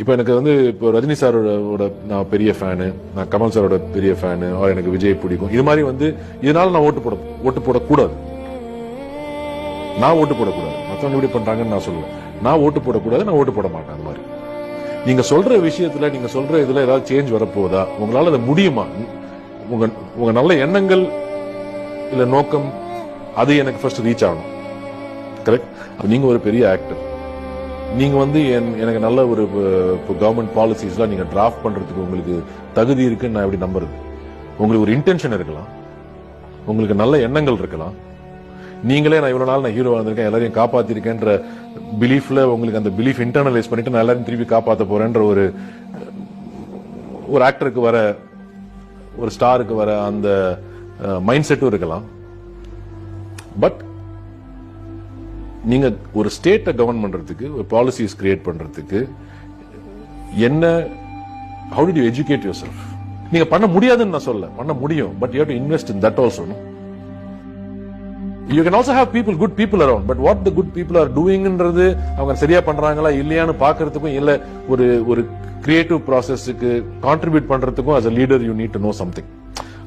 இப்போ எனக்கு வந்து இப்போ ரஜினி சாரோட நான் பெரிய ஃபேனு நான் கமல் சாரோட பெரிய ஃபேனு அவர் எனக்கு விஜய் பிடிக்கும். இது மாதிரி வந்து இதனால நான் ஓட்டு போட ஓட்டு போடக்கூடாது. நான் ஓட்டு போடக்கூடாது. மற்றவங்க எப்படி பண்றாங்கன்னு நான் சொல்லுவேன். நான் ஓட்டு போடக்கூடாது நான் ஓட்டு போட மாட்டேன் அந்த மாதிரி. நீங்க சொல்ற விஷயத்துல நீங்க சொல்ற இதுல ஏதாவது சேஞ்ச் வரப்போகுதா? உங்களால அதை முடியுமா? உங்க உங்க நல்ல எண்ணங்கள் இல்ல நோக்கம் அது எனக்கு ஃபர்ஸ்ட் ரீச் ஆகணும். கரெக்ட் நீங்க ஒரு பெரிய ஆக்டர் நீங்க வந்து என்- எனக்கு நல்ல ஒரு கவர்மெண்ட் பாலிசிஸ்லாம் நீங்க டிராஃப்ட் பண்றதுக்கு உங்களுக்கு தகுதி இருக்குன்னு நான் எப்படி நம்புறது? உங்களுக்கு ஒரு இன்டென்ஷன் இருக்கலாம். உங்களுக்கு நல்ல எண்ணங்கள் இருக்கலாம். நீங்களே நான் இவ்வளவு நாள் நான் ஹீரோ வந்திருக்கேன் எல்லாரையும் காப்பாத்திருக்கேன்ற பிலீஃப்ல உங்களுக்கு அந்த பிலீஃப் இன்டர்னலைஸ் பண்ணிட்டு நான் எல்லாரையும் திருப்பி காப்பாற்ற போறேன்ற ஒரு ஒரு ஆக்டருக்கு வர ஒரு ஸ்டாருக்கு வர அந்த மைண்ட் செட்டும் இருக்கலாம். பட் நீங்க ஒரு ஸ்டேட்டை கவர்ன் பண்றதுக்கு ஒரு பாலிசிஸ் கிரியேட் பண்றதுக்கு என்ன how did you educate yourself நீங்க பண்ண முடியாதுன்னு நான் சொல்ல பண்ண முடியும் but you to invest in that also you can also have people good people around but what the good people are டூயிங்ன்றது அவங்க சரியா பண்றாங்களா இல்லையான்னு பாக்குறதுக்கும் இல்ல ஒரு ஒரு கிரியேட்டிவ் ப்ராசஸ்க்கு கான்ட்ரிபியூட் பண்றதுக்கும் as a leader you need to know something